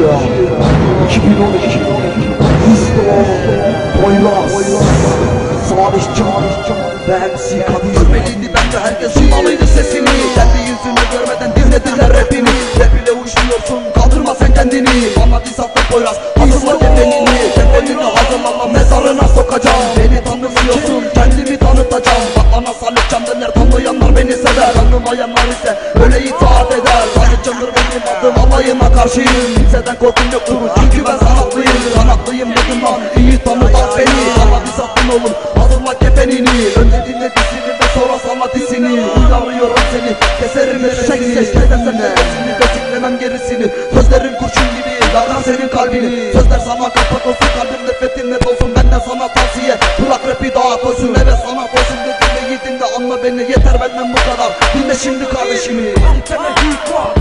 2012 Hüsnü Poyraz Salih Can ve MC Kadir. Görmeliydi bence herkes duymalıydı sesini Kendi yüzünü görmeden dinlediler rapini Rap ile uçmuyorsun kaldırma sen kendini. Bana diz attın Poyraz hazırla kefenini. Kefenini hazırlama mezarına sokacağım. Beni tanımıyorsun kendimi tanıtacağım. Bak bana Salih Can derler tanıyanlar beni sever Tanımayanlar ise öyle itaat eder. Salih Can'dır benim adım alayına karşıyım. Kimseden korkum yoktur çünkü ben sanatlıyım Sanatlıyım dedim lan iyi tanı bak beni. Bana diz attın oğlum hazırla kefenini. Önce dinle dizini ve sonra sana dizini Uyarıyorum seni keserim nefesini Ne dersen nefesini beziklemem gerisini. Sözlerim kurşun gibi yakar senin kalbini. Sözler sana kapak olsun kalbim nefretin net olsun Benden sana tavsiye bırak rapi daha koysun. Evet sana koysun de anla beni Yeter benden bu kadar. Dinle şimdi kardeşimi. Antene hip hop,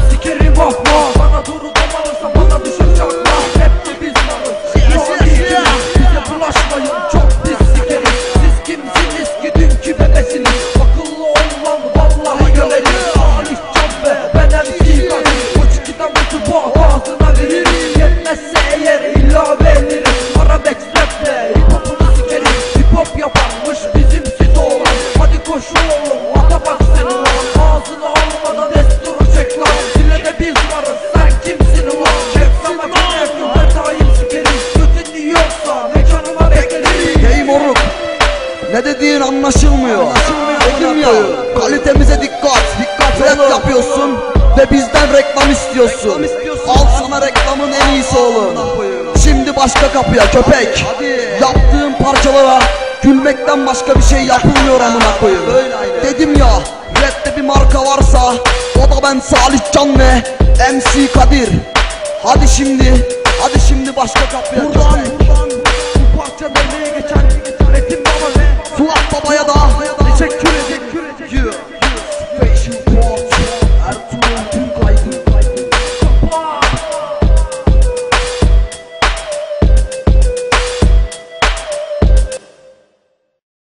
ne dediğin anlaşılmıyor. Dedim ya kalitemize dikkat. Dikkat rap yapıyorsun ve bizden reklam istiyorsun. Al sana reklamın en iyisi oğlum. Şimdi başka kapıya köpek. Yaptığın parçalara gülmekten başka bir şey yapılmıyor amına koyayım. Dedim ya rapte bir marka varsa o da ben Salih Can ve MC Kadir. Hadi şimdi hadi şimdi başka kapıya Buradan köpek